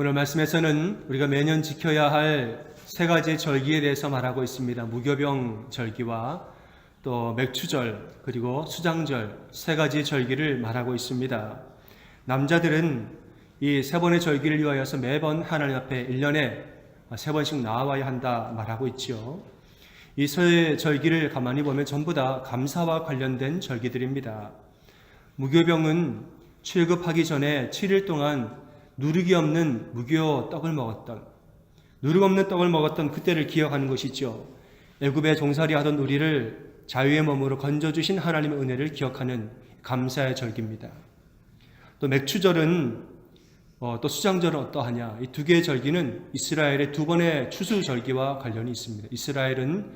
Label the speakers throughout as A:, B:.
A: 오늘 말씀에서는 우리가 매년 지켜야 할 세 가지 절기에 대해서 말하고 있습니다. 무교병 절기와 또 맥추절 그리고 수장절 세 가지 절기를 말하고 있습니다. 남자들은 이 세 번의 절기를 위하여서 매번 하나님 앞에 1년에 세 번씩 나와야 한다 말하고 있지요. 이 세 절기를 가만히 보면 전부 다 감사와 관련된 절기들입니다. 무교병은 출급하기 전에 7일 동안 누룩이 없는 무교 떡을 먹었던 누룩 없는 떡을 먹었던 그때를 기억하는 것이죠. 애굽에 종살이 하던 우리를 자유의 몸으로 건져 주신 하나님의 은혜를 기억하는 감사의 절기입니다. 또 맥추절은 어, 또 수장절은 어떠하냐? 이 두 개의 절기는 이스라엘의 두 번의 추수 절기와 관련이 있습니다. 이스라엘은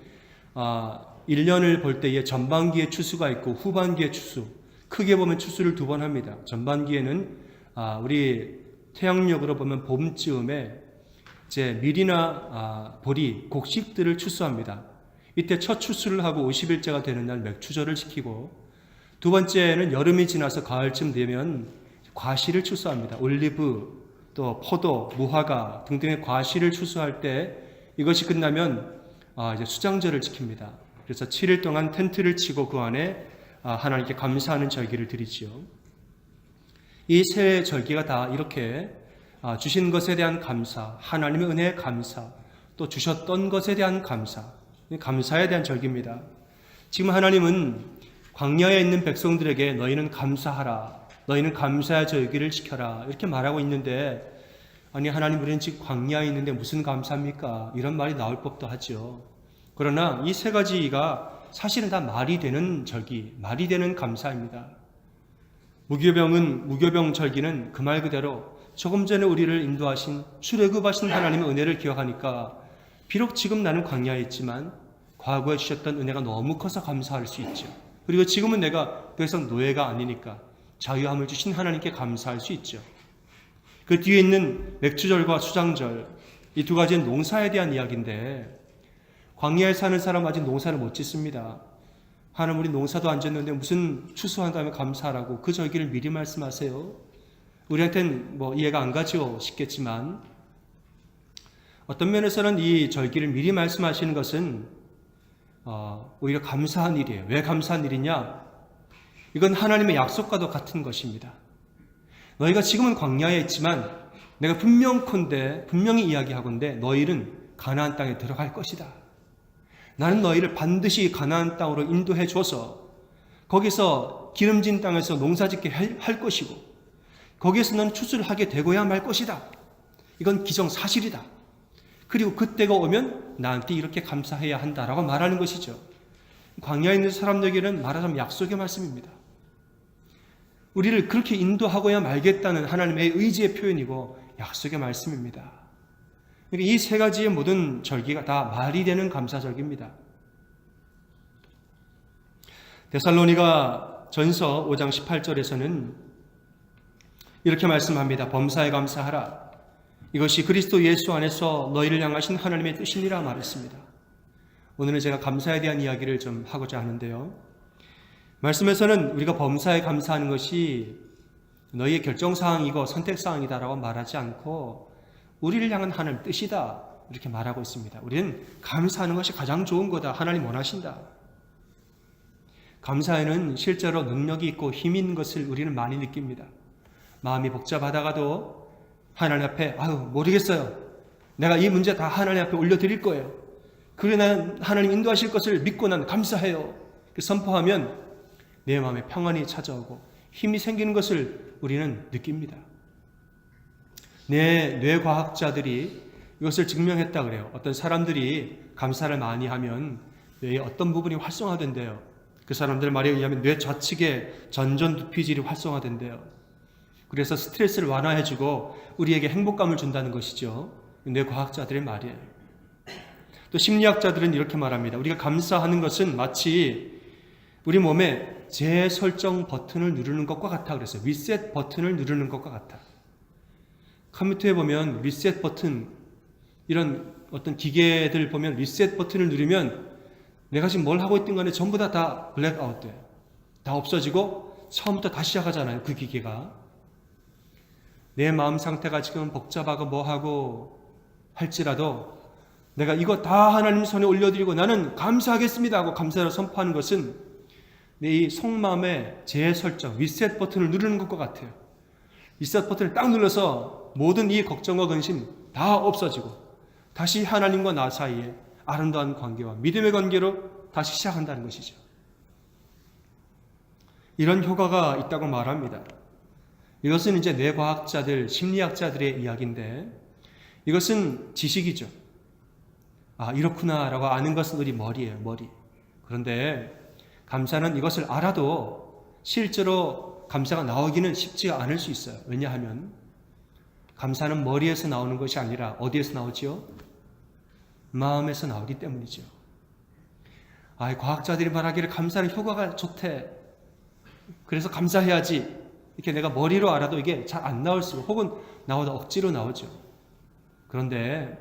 A: 아, 1년을 볼 때에 전반기에 추수가 있고 후반기에 추수. 크게 보면 추수를 두 번 합니다. 전반기에는 아, 우리 태양력으로 보면 봄쯤에 이제 밀이나 아, 보리, 곡식들을 추수합니다. 이때 첫 추수를 하고 50일째가 되는 날 맥추절을 지키고 두 번째는 여름이 지나서 가을쯤 되면 과실을 추수합니다. 올리브, 또 포도, 무화과 등등의 과실을 추수할 때 이것이 끝나면 아, 이제 수장절을 지킵니다. 그래서 7일 동안 텐트를 치고 그 안에 아, 하나님께 감사하는 절기를 드리지요. 이 세 절기가 다 이렇게 아, 주신 것에 대한 감사, 하나님의 은혜에 감사, 또 주셨던 것에 대한 감사, 감사에 대한 절기입니다. 지금 하나님은 광야에 있는 백성들에게 너희는 감사하라, 너희는 감사의 절기를 지켜라 이렇게 말하고 있는데 아니 하나님 우리는 지금 광야에 있는데 무슨 감사입니까? 이런 말이 나올 법도 하죠. 그러나 이 세 가지가 사실은 다 말이 되는 절기, 말이 되는 감사입니다. 무교병은 무교병 절기는 그 말 그대로 조금 전에 우리를 인도하신 출애굽하신 하나님의 은혜를 기억하니까 비록 지금 나는 광야에 있지만 과거에 주셨던 은혜가 너무 커서 감사할 수 있죠. 그리고 지금은 내가 더 이상 노예가 아니니까 자유함을 주신 하나님께 감사할 수 있죠. 그 뒤에 있는 맥주절과 수장절 이 두 가지는 농사에 대한 이야기인데 광야에 사는 사람 아직 농사를 못 짓습니다. 하나님 우리 농사도 안 짓는데 무슨 추수한 다음에 감사하라고 그 절기를 미리 말씀하세요. 우리한테는 뭐 이해가 안 가죠 싶겠지만 어떤 면에서는 이 절기를 미리 말씀하시는 것은 어, 오히려 감사한 일이에요. 왜 감사한 일이냐? 이건 하나님의 약속과도 같은 것입니다. 너희가 지금은 광야에 있지만 내가 분명컨대 분명히 이야기하건대 너희는 가나안 땅에 들어갈 것이다. 나는 너희를 반드시 가나안 땅으로 인도해 줘서 거기서 기름진 땅에서 농사짓게 할 것이고 거기에서 너는 추수를 하게 되고야 말 것이다. 이건 기정사실이다. 그리고 그때가 오면 나한테 이렇게 감사해야 한다라고 말하는 것이죠. 광야에 있는 사람들에게는 말하자면 약속의 말씀입니다. 우리를 그렇게 인도하고야 말겠다는 하나님의 의지의 표현이고 약속의 말씀입니다. 그러니까 이세 가지의 모든 절기가 다 말이 되는 감사절기입니다. 데살로니가 전서 5장 18절에서는 이렇게 말씀합니다. 범사에 감사하라. 이것이 그리스도 예수 안에서 너희를 향하신 하나님의 뜻이니라 말했습니다. 오늘은 제가 감사에 대한 이야기를 좀 하고자 하는데요. 말씀에서는 우리가 범사에 감사하는 것이 너희의 결정사항이고 선택사항이다라고 말하지 않고 우리를 향한 하나님 뜻이다. 이렇게 말하고 있습니다. 우리는 감사하는 것이 가장 좋은 거다. 하나님 원하신다. 감사에는 실제로 능력이 있고 힘 있는 것을 우리는 많이 느낍니다. 마음이 복잡하다가도 하나님 앞에 아유 모르겠어요. 내가 이 문제 다 하나님 앞에 올려드릴 거예요. 그래 난 하나님 인도하실 것을 믿고 난 감사해요. 선포하면 내 마음에 평안이 찾아오고 힘이 생기는 것을 우리는 느낍니다. 내 뇌과학자들이 이것을 증명했다 그래요. 어떤 사람들이 감사를 많이 하면 뇌의 어떤 부분이 활성화된대요. 그 사람들 말에 의하면 뇌 좌측에 전전 두피질이 활성화된대요. 그래서 스트레스를 완화해주고 우리에게 행복감을 준다는 것이죠. 뇌 과학자들의 말이에요. 또 심리학자들은 이렇게 말합니다. 우리가 감사하는 것은 마치 우리 몸에 재설정 버튼을 누르는 것과 같아 그랬어요. 리셋 버튼을 누르는 것과 같아. 컴퓨터에 보면 리셋 버튼 이런 어떤 기계들 보면 리셋 버튼을 누르면 내가 지금 뭘 하고 있든 간에 전부 다 다 블랙아웃 돼요. 다 없어지고 처음부터 다시 시작하잖아요. 그 기계가. 내 마음 상태가 지금 복잡하고 뭐하고 할지라도 내가 이거 다 하나님 손에 올려드리고 나는 감사하겠습니다 하고 감사를 선포하는 것은 내 이 속마음의 재설정, 리셋 버튼을 누르는 것과 같아요. 리셋 버튼을 딱 눌러서 모든 이 걱정과 근심 다 없어지고 다시 하나님과 나 사이에 아름다운 관계와 믿음의 관계로 다시 시작한다는 것이죠. 이런 효과가 있다고 말합니다. 이것은 이제 뇌과학자들, 심리학자들의 이야기인데 이것은 지식이죠. 아, 이렇구나라고 아는 것은 우리 머리예요, 머리. 그런데 감사는 이것을 알아도 실제로 감사가 나오기는 쉽지가 않을 수 있어요. 왜냐하면 감사는 머리에서 나오는 것이 아니라 어디에서 나오지요? 마음에서 나오기 때문이죠. 아, 과학자들이 말하기를 감사는 효과가 좋대. 그래서 감사해야지. 이렇게 내가 머리로 알아도 이게 잘 안 나올 수, 혹은 나오다 억지로 나오죠. 그런데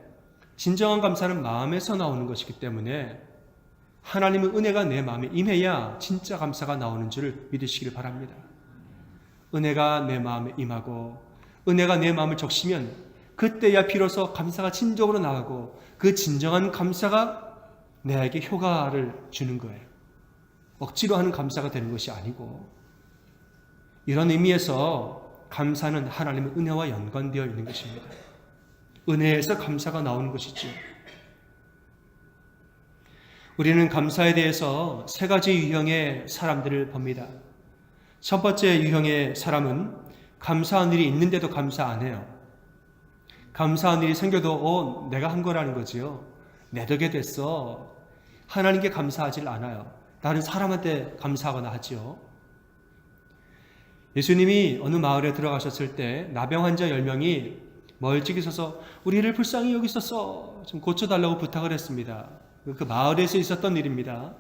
A: 진정한 감사는 마음에서 나오는 것이기 때문에 하나님의 은혜가 내 마음에 임해야 진짜 감사가 나오는 줄을 믿으시기를 바랍니다. 은혜가 내 마음에 임하고 은혜가 내 마음을 적시면 그때야 비로소 감사가 진정으로 나가고 그 진정한 감사가 내에게 효과를 주는 거예요. 억지로 하는 감사가 되는 것이 아니고 이런 의미에서 감사는 하나님의 은혜와 연관되어 있는 것입니다. 은혜에서 감사가 나오는 것이죠. 우리는 감사에 대해서 세 가지 유형의 사람들을 봅니다. 첫 번째 유형의 사람은 감사한 일이 있는데도 감사 안 해요. 감사한 일이 생겨도 어, 내가 한 거라는 거지요. 내 덕에 됐어. 하나님께 감사하질 않아요. 다른 사람한테 감사하거나 하지요. 예수님이 어느 마을에 들어가셨을 때 나병 환자 10명이 멀찍이 서서 우리를 불쌍히 여기소서 좀 고쳐달라고 부탁을 했습니다. 그 마을에서 있었던 일입니다.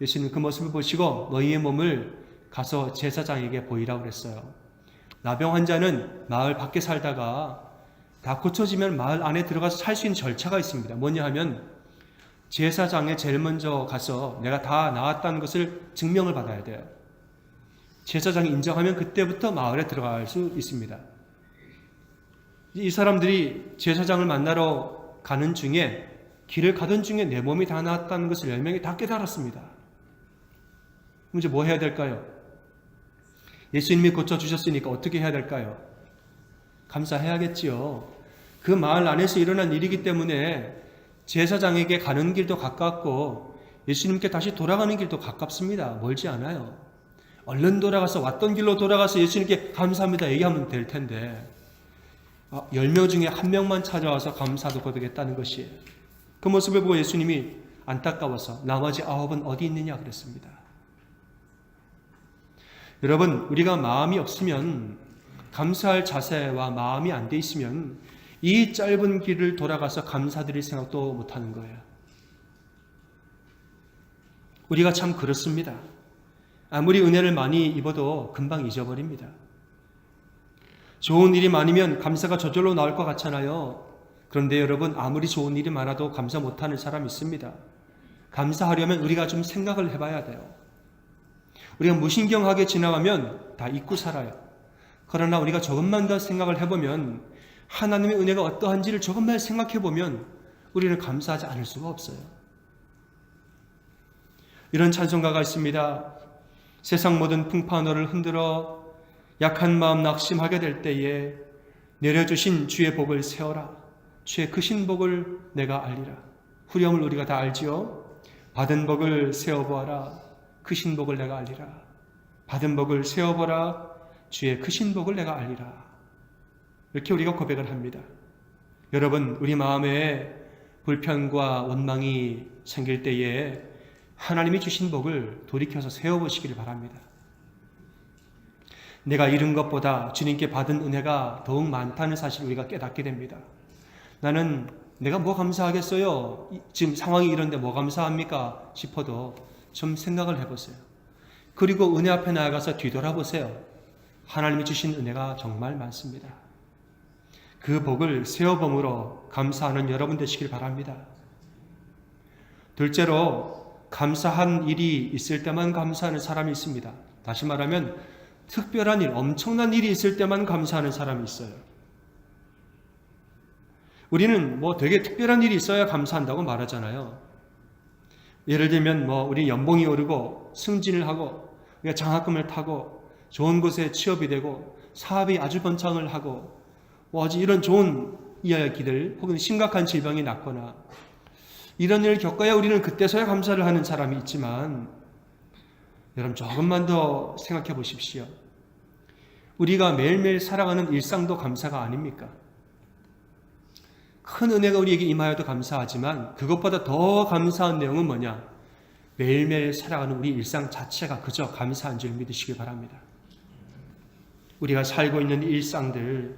A: 예수님 그 모습을 보시고 너희의 몸을 가서 제사장에게 보이라고 그랬어요. 나병 환자는 마을 밖에 살다가 다 고쳐지면 마을 안에 들어가서 살 수 있는 절차가 있습니다. 뭐냐 하면 제사장에 제일 먼저 가서 내가 다 나았다는 것을 증명을 받아야 돼요. 제사장이 인정하면 그때부터 마을에 들어갈 수 있습니다. 이 사람들이 제사장을 만나러 가는 중에 길을 가던 중에 내 몸이 다 나았다는 것을 열 명이 다 깨달았습니다. 이제 뭐 해야 될까요? 예수님이 고쳐주셨으니까 어떻게 해야 될까요? 감사해야겠지요. 그 마을 안에서 일어난 일이기 때문에 제사장에게 가는 길도 가깝고 예수님께 다시 돌아가는 길도 가깝습니다. 멀지 않아요. 얼른 돌아가서 왔던 길로 돌아가서 예수님께 감사합니다 얘기하면 될 텐데 아, 10명 중에 한 명만 찾아와서 감사도 고백했다는 것이에요. 그 모습을 보고 예수님이 안타까워서 나머지 아홉은 어디 있느냐 그랬습니다. 여러분, 우리가 마음이 없으면 감사할 자세와 마음이 안 돼 있으면 이 짧은 길을 돌아가서 감사드릴 생각도 못 하는 거예요. 우리가 참 그렇습니다. 아무리 은혜를 많이 입어도 금방 잊어버립니다. 좋은 일이 많으면 감사가 저절로 나올 것 같잖아요. 그런데 여러분, 아무리 좋은 일이 많아도 감사 못하는 사람 있습니다. 감사하려면 우리가 좀 생각을 해봐야 돼요. 우리가 무신경하게 지나가면 다 잊고 살아요. 그러나 우리가 조금만 더 생각을 해보면 하나님의 은혜가 어떠한지를 조금만 생각해보면 우리는 감사하지 않을 수가 없어요. 이런 찬송가가 있습니다. 세상 모든 풍파 너를 흔들어 약한 마음 낙심하게 될 때에 내려주신 주의 복을 세워라. 주의 크신 복을 내가 알리라. 후렴을 우리가 다 알지요. 받은 복을 세워보아라. 크신 복을 내가 알리라. 받은 복을 세워보라. 주의 크신 복을 내가 알리라. 이렇게 우리가 고백을 합니다. 여러분, 우리 마음에 불편과 원망이 생길 때에 하나님이 주신 복을 돌이켜서 세워보시기를 바랍니다. 내가 잃은 것보다 주님께 받은 은혜가 더욱 많다는 사실을 우리가 깨닫게 됩니다. 나는 내가 뭐 감사하겠어요? 지금 상황이 이런데 뭐 감사합니까? 싶어도 좀 생각을 해보세요. 그리고 은혜 앞에 나아가서 뒤돌아보세요. 하나님이 주신 은혜가 정말 많습니다. 그 복을 세어범으로 감사하는 여러분 되시길 바랍니다. 둘째로 감사한 일이 있을 때만 감사하는 사람이 있습니다. 다시 말하면 특별한 일, 엄청난 일이 있을 때만 감사하는 사람이 있어요. 우리는 뭐 되게 특별한 일이 있어야 감사한다고 말하잖아요. 예를 들면 뭐 우리 연봉이 오르고 승진을 하고 우리가 장학금을 타고 좋은 곳에 취업이 되고 사업이 아주 번창을 하고 뭐 아주 이런 좋은 이야기들 혹은 심각한 질병이 낫거나 이런 일을 겪어야 우리는 그때서야 감사를 하는 사람이 있지만 여러분 조금만 더 생각해 보십시오. 우리가 매일매일 살아가는 일상도 감사가 아닙니까? 큰 은혜가 우리에게 임하여도 감사하지만 그것보다 더 감사한 내용은 뭐냐? 매일매일 살아가는 우리 일상 자체가 그저 감사한 줄 믿으시기 바랍니다. 우리가 살고 있는 일상들,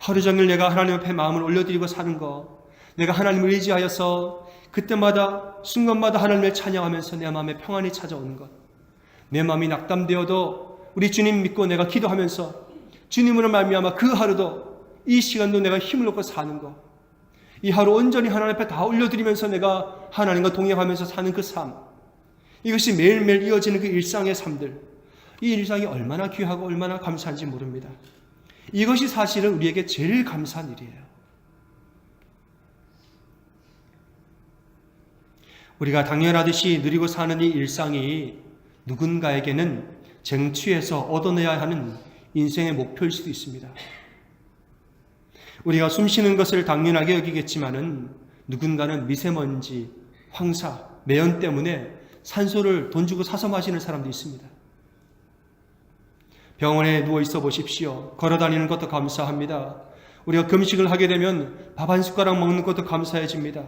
A: 하루 종일 내가 하나님 앞에 마음을 올려드리고 사는 것, 내가 하나님을 의지하여서 그때마다 순간마다 하나님을 찬양하면서 내 마음에 평안이 찾아오는 것, 내 마음이 낙담되어도 우리 주님 믿고 내가 기도하면서 주님으로 말미암아 그 하루도 이 시간도 내가 힘을 얻고 사는 것, 이 하루 온전히 하나님 앞에 다 올려드리면서 내가 하나님과 동행하면서 사는 그 삶, 이것이 매일매일 이어지는 그 일상의 삶들, 이 일상이 얼마나 귀하고 얼마나 감사한지 모릅니다. 이것이 사실은 우리에게 제일 감사한 일이에요. 우리가 당연하듯이 누리고 사는 이 일상이 누군가에게는 쟁취해서 얻어내야 하는 인생의 목표일 수도 있습니다. 우리가 숨 쉬는 것을 당연하게 여기겠지만은 누군가는 미세먼지, 황사, 매연 때문에 산소를 돈 주고 사서 마시는 사람도 있습니다. 병원에 누워 있어 보십시오. 걸어 다니는 것도 감사합니다. 우리가 금식을 하게 되면 밥 한 숟가락 먹는 것도 감사해집니다.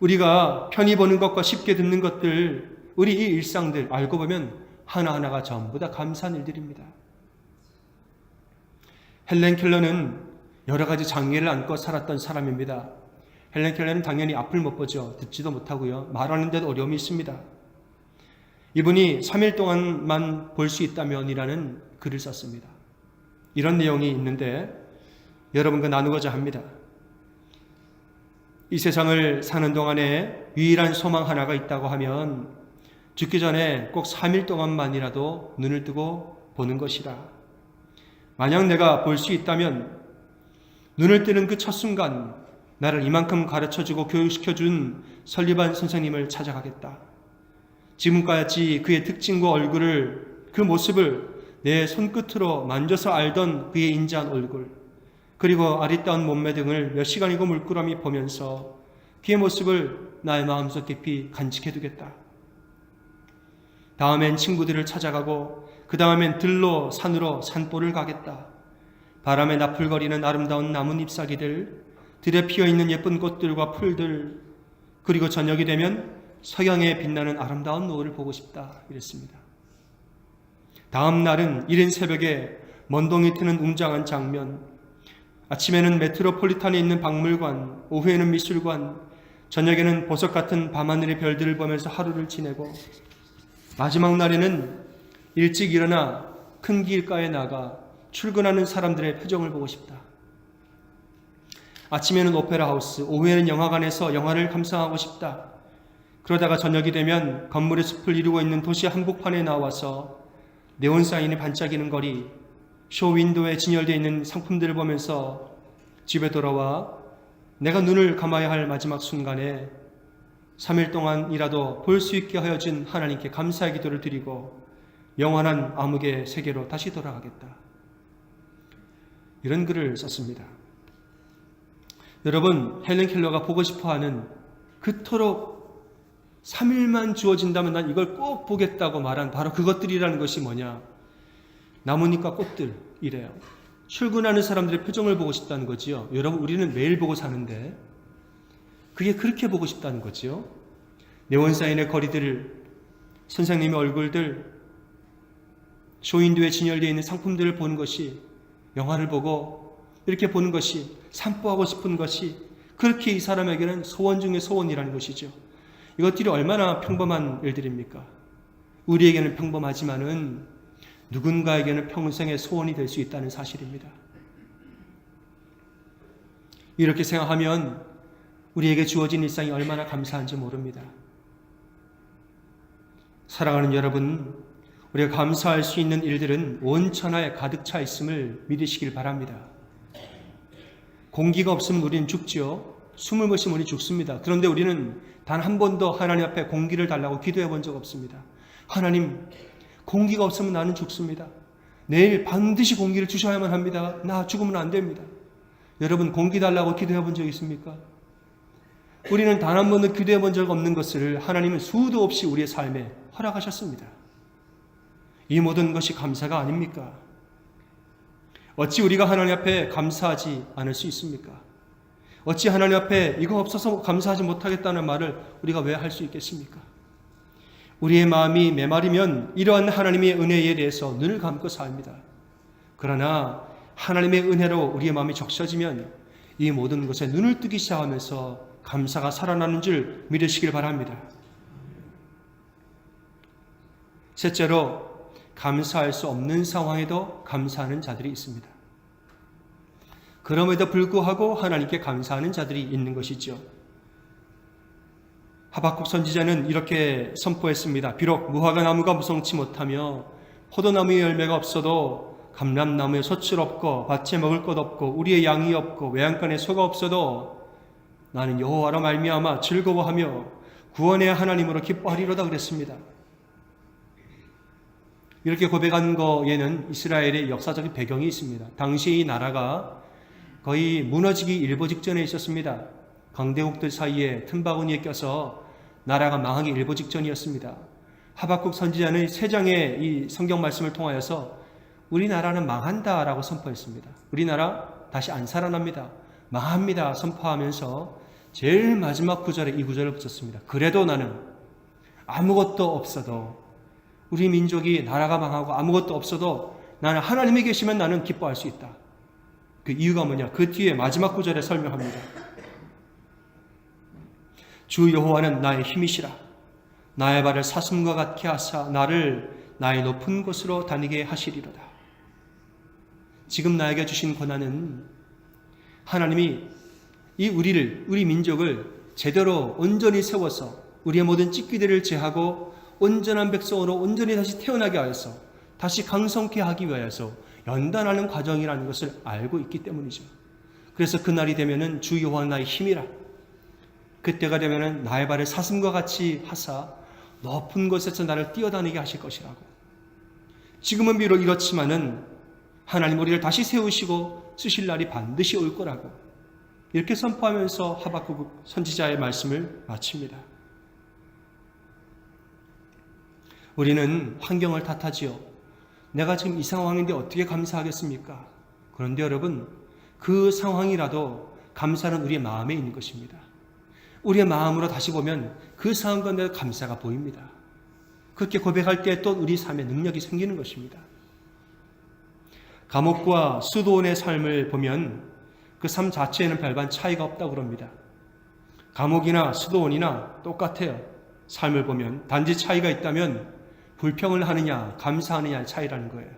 A: 우리가 편히 보는 것과 쉽게 듣는 것들, 우리 이 일상들 알고 보면 하나하나가 전부 다 감사한 일들입니다. 헬렌 켈러는 여러 가지 장애를 안고 살았던 사람입니다. 헬렌 켈러는 당연히 앞을 못 보죠. 듣지도 못하고요. 말하는데도 어려움이 있습니다. 이분이 3일 동안만 볼 수 있다면이라는 글을 썼습니다. 이런 내용이 있는데 여러분과 나누고자 합니다. 이 세상을 사는 동안에 유일한 소망 하나가 있다고 하면 죽기 전에 꼭 3일 동안만이라도 눈을 뜨고 보는 것이라. 만약 내가 볼 수 있다면 눈을 뜨는 그 첫 순간 나를 이만큼 가르쳐 주고 교육시켜 준 설리반 선생님을 찾아가겠다. 지금까지 그의 특징과 얼굴을 그 모습을 내 손끝으로 만져서 알던 그의 인자한 얼굴 그리고 아리따운 몸매 등을 몇 시간이고 물끄러미 보면서 그의 모습을 나의 마음속 깊이 간직해 두겠다. 다음엔 친구들을 찾아가고 그 다음엔 들로 산으로 산보를 가겠다. 바람에 나풀거리는 아름다운 나뭇 잎사귀들, 들에 피어 있는 예쁜 꽃들과 풀들, 그리고 저녁이 되면 서양에 빛나는 아름다운 노을을 보고 싶다. 이랬습니다. 다음 날은 이른 새벽에 먼동이 트는 웅장한 장면, 아침에는 메트로폴리탄에 있는 박물관, 오후에는 미술관, 저녁에는 보석 같은 밤하늘의 별들을 보면서 하루를 지내고, 마지막 날에는 일찍 일어나 큰 길가에 나가 출근하는 사람들의 표정을 보고 싶다. 아침에는 오페라 하우스, 오후에는 영화관에서 영화를 감상하고 싶다. 그러다가 저녁이 되면 건물의 숲을 이루고 있는 도시 한복판에 나와서 네온 사인이 반짝이는 거리, 쇼 윈도에 진열되어 있는 상품들을 보면서 집에 돌아와 내가 눈을 감아야 할 마지막 순간에 3일 동안이라도 볼 수 있게 하여 준 하나님께 감사의 기도를 드리고 영원한 암흑의 세계로 다시 돌아가겠다. 이런 글을 썼습니다. 여러분, 헬렌 켈러가 보고 싶어 하는 그토록 3일만 주어진다면 난 이걸 꼭 보겠다고 말한 바로 그것들이라는 것이 뭐냐? 나뭇잎과 꽃들이래요. 출근하는 사람들의 표정을 보고 싶다는 거지요. 여러분, 우리는 매일 보고 사는데 그게 그렇게 보고 싶다는 거지요. 네온사인의 거리들, 선생님의 얼굴들, 쇼윈도에 진열되어 있는 상품들을 보는 것이 영화를 보고 이렇게 보는 것이 산보하고 싶은 것이 그렇게 이 사람에게는 소원 중의 소원이라는 것이죠. 이것들이 얼마나 평범한 일들입니까? 우리에게는 평범하지만은 누군가에게는 평생의 소원이 될 수 있다는 사실입니다. 이렇게 생각하면 우리에게 주어진 일상이 얼마나 감사한지 모릅니다. 사랑하는 여러분, 우리가 감사할 수 있는 일들은 온 천하에 가득 차 있음을 믿으시길 바랍니다. 공기가 없으면 우리는 죽지요. 숨을 못 쉬면 우리 죽습니다. 그런데 우리는 단 한 번도 하나님 앞에 공기를 달라고 기도해 본 적 없습니다. 하나님, 공기가 없으면 나는 죽습니다. 내일 반드시 공기를 주셔야만 합니다. 나 죽으면 안 됩니다. 여러분, 공기 달라고 기도해 본 적 있습니까? 우리는 단 한 번도 기도해 본 적 없는 것을 하나님은 수도 없이 우리의 삶에 허락하셨습니다. 이 모든 것이 감사가 아닙니까? 어찌 우리가 하나님 앞에 감사하지 않을 수 있습니까? 어찌 하나님 앞에 이거 없어서 감사하지 못하겠다는 말을 우리가 왜 할 수 있겠습니까? 우리의 마음이 메마르면 이러한 하나님의 은혜에 대해서 눈을 감고 삽니다. 그러나 하나님의 은혜로 우리의 마음이 적셔지면 이 모든 것에 눈을 뜨기 시작하면서 감사가 살아나는 줄 믿으시길 바랍니다. 셋째로 감사할 수 없는 상황에도 감사하는 자들이 있습니다. 그럼에도 불구하고 하나님께 감사하는 자들이 있는 것이죠. 하박국 선지자는 이렇게 선포했습니다. 비록 무화과 나무가 무성치 못하며 포도나무의 열매가 없어도 감람나무에 소출 없고 밭에 먹을 것 없고 우리의 양이 없고 외양간에 소가 없어도 나는 여호와로 말미암아 즐거워하며 구원의 하나님으로 기뻐하리로다 그랬습니다. 이렇게 고백한 거에는 이스라엘의 역사적인 배경이 있습니다. 당시 이 나라가 거의 무너지기 일보 직전에 있었습니다. 강대국들 사이에 틈바구니에 껴서 나라가 망하기 일보 직전이었습니다. 하박국 선지자는 세 장의 이 성경 말씀을 통하여서 우리나라는 망한다라고 선포했습니다. 우리나라 다시 안 살아납니다. 망합니다. 선포하면서 제일 마지막 구절에 이 구절을 붙였습니다. 그래도 나는 아무것도 없어도 우리 민족이 나라가 망하고 아무것도 없어도 나는 하나님이 계시면 나는 기뻐할 수 있다. 그 이유가 뭐냐? 그 뒤에 마지막 구절에 설명합니다. 주 여호와는 나의 힘이시라. 나의 발을 사슴과 같게 하사 나를 나의 높은 곳으로 다니게 하시리로다. 지금 나에게 주신 권한은 하나님이 이 우리를 우리 민족을 제대로 온전히 세워서 우리의 모든 찢기들을 제하고 온전한 백성으로 온전히 다시 태어나게 하여서 다시 강성케 하기 위하여서 연단하는 과정이라는 것을 알고 있기 때문이죠. 그래서 그날이 되면은 주 여호와 나의 힘이라. 그때가 되면은 나의 발을 사슴과 같이 하사 높은 곳에서 나를 뛰어다니게 하실 것이라고. 지금은 비록 이렇지만은 하나님 우리를 다시 세우시고 쓰실 날이 반드시 올 거라고. 이렇게 선포하면서 하박국 선지자의 말씀을 마칩니다. 우리는 환경을 탓하지요. 내가 지금 이 상황인데 어떻게 감사하겠습니까? 그런데 여러분, 그 상황이라도 감사는 우리의 마음에 있는 것입니다. 우리의 마음으로 다시 보면 그 상황 가운데 감사가 보입니다. 그렇게 고백할 때 또 우리 삶에 능력이 생기는 것입니다. 감옥과 수도원의 삶을 보면 그 삶 자체에는 별반 차이가 없다고 그럽니다. 감옥이나 수도원이나 똑같아요. 삶을 보면 단지 차이가 있다면 불평을 하느냐 감사하느냐의 차이라는 거예요.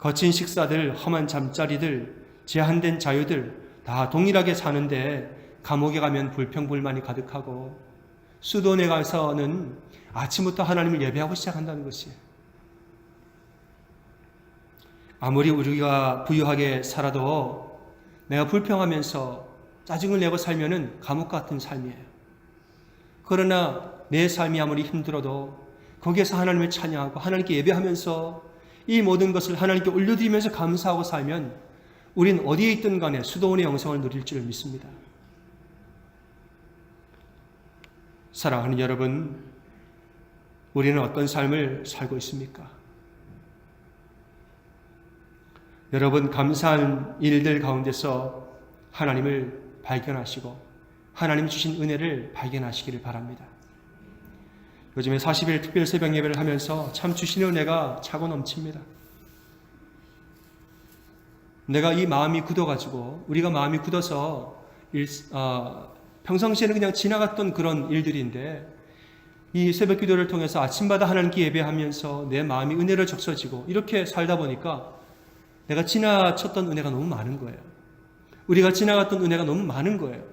A: 거친 식사들, 험한 잠자리들, 제한된 자유들 다 동일하게 사는데 감옥에 가면 불평불만이 가득하고 수도원에 가서는 아침부터 하나님을 예배하고 시작한다는 것이에요. 아무리 우리가 부유하게 살아도 내가 불평하면서 짜증을 내고 살면은 감옥 같은 삶이에요. 그러나 내 삶이 아무리 힘들어도 거기에서 하나님을 찬양하고 하나님께 예배하면서 이 모든 것을 하나님께 올려드리면서 감사하고 살면 우린 어디에 있든 간에 수도원의 영성을 누릴 줄 믿습니다. 사랑하는 여러분, 우리는 어떤 삶을 살고 있습니까? 여러분, 감사한 일들 가운데서 하나님을 발견하시고 하나님 주신 은혜를 발견하시기를 바랍니다. 요즘에 40일 특별 새벽 예배를 하면서 참 주신 은혜가 차고 넘칩니다. 내가 이 마음이 굳어가지고 우리가 마음이 굳어서 일, 어, 평상시에는 그냥 지나갔던 그런 일들인데 이 새벽 기도를 통해서 아침마다 하나님께 예배하면서 내 마음이 은혜를 적셔지고 이렇게 살다 보니까 내가 지나쳤던 은혜가 너무 많은 거예요. 우리가 지나갔던 은혜가 너무 많은 거예요.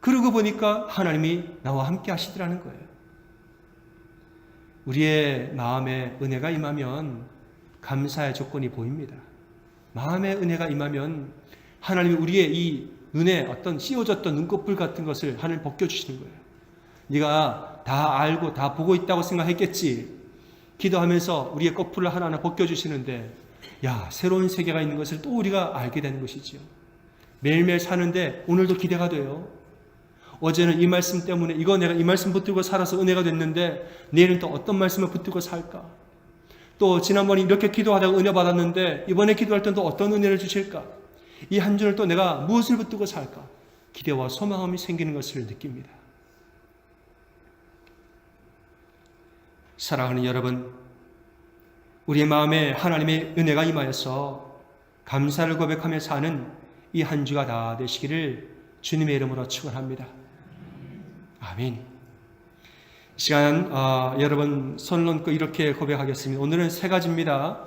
A: 그러고 보니까 하나님이 나와 함께 하시더라는 거예요. 우리의 마음에 은혜가 임하면 감사의 조건이 보입니다. 마음의 은혜가 임하면 하나님이 우리의 이 눈에 어떤 씌워졌던 눈꺼풀 같은 것을 하늘 벗겨주시는 거예요. 네가 다 알고 다 보고 있다고 생각했겠지. 기도하면서 우리의 꺼풀을 하나하나 벗겨주시는데 야 새로운 세계가 있는 것을 또 우리가 알게 되는 것이지요. 매일매일 사는데 오늘도 기대가 돼요. 어제는 이 말씀 때문에 이거 내가 이 말씀 붙들고 살아서 은혜가 됐는데 내일은 또 어떤 말씀을 붙들고 살까? 또 지난번에 이렇게 기도하다가 은혜 받았는데 이번에 기도할 땐또 어떤 은혜를 주실까? 이 한 주를 또 내가 무엇을 붙들고 살까? 기대와 소망함이 생기는 것을 느낍니다. 사랑하는 여러분, 우리의 마음에 하나님의 은혜가 임하여서 감사를 고백하며 사는 이 한 주가 다 되시기를 주님의 이름으로 축원합니다. 아멘. 이 시간 어, 여러분 손 얹고 이렇게 고백하겠습니다. 오늘은 세 가지입니다.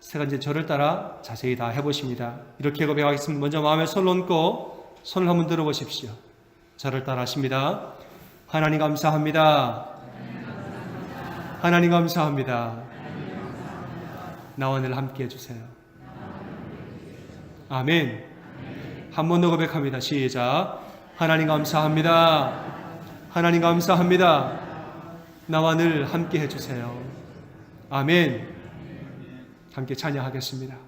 A: 세 가지 저를 따라 자세히 다 해보십니다. 이렇게 고백하겠습니다. 먼저 마음에 손 얹고 손을 한번 들어보십시오. 저를 따라 하십니다. 하나님 감사합니다. 하나님 감사합니다. 나와 늘 함께 해주세요. 아멘. 한 번 더 고백합니다. 시작. 하나님 감사합니다. 하나님 감사합니다. 나와 늘 함께 해주세요. 아멘. 함께 찬양하겠습니다.